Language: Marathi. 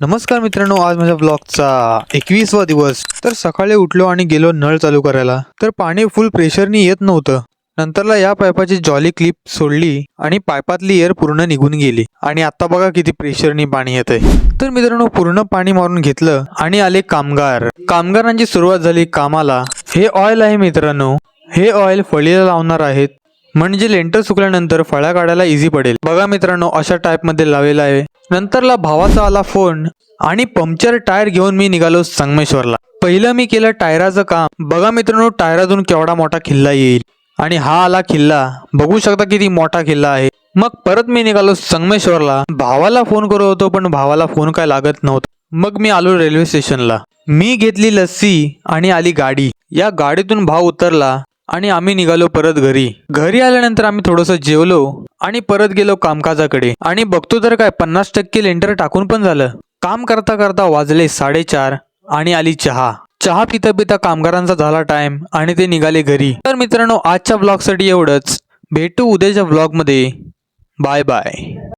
नमस्कार मित्रांनो आज माझ्या ब्लॉगचा एकवीसवा दिवस. तर सकाळी उठलो आणि गेलो नळ चालू करायला. तर पाणी फुल प्रेशरनी येत नव्हतं. नंतरला या पाईपाची जॉली क्लिप सोडली आणि पाईपातली एअर पूर्ण निघून गेली. आणि आता बघा किती प्रेशरनी पाणी येत आहे तर मित्रांनो पूर्ण पाणी मारून घेतलं आणि आले कामगार. कामगारांची सुरुवात झाली कामाला. हे ऑइल आहे मित्रांनो. हे ऑइल फळीला लावणार आहेत. म्हणजे लेंटर सुकल्यानंतर फळ्या काढायला इझी पडेल. बघा मित्रांनो अशा टाईपमध्ये लावलेला आहे. नंतरला भावाचा आला फोन आणि पंक्चर टायर घेऊन मी निघालो संगमेश्वरला. पहिलं मी केलं टायराचं काम. बघा मित्रांनो टायरातून केवढा मोठा किल्ला येईल. आणि हा आला किल्ला बघू शकता किती मोठा किल्ला आहे. मग परत मी निघालो संगमेश्वरला. भावाला फोन करत होतो पण भावाला फोन काय लागत नव्हता. मग मी आलो रेल्वे स्टेशनला मी घेतली लस्सी आणि आली गाडी. या गाडीतून भाव उतरला. आणि आम्ही निघालो परत घरी. घरी आल्यानंतर आम्ही थोडंसं जेवलो आणि परत गेलो कामकाजाकडे. आणि बघतो तर काय पन्नास टक्के लेंटर टाकून पण झालं. काम करता करता वाजले साडेचार आणि आली चहा. चहा पिता पिता कामगारांचा झाला टाइम आणि ते निघाले घरी. तर मित्रांनो आजच्या ब्लॉगसाठी एवढंच. भेटू उद्याच्या ब्लॉगमध्ये बाय बाय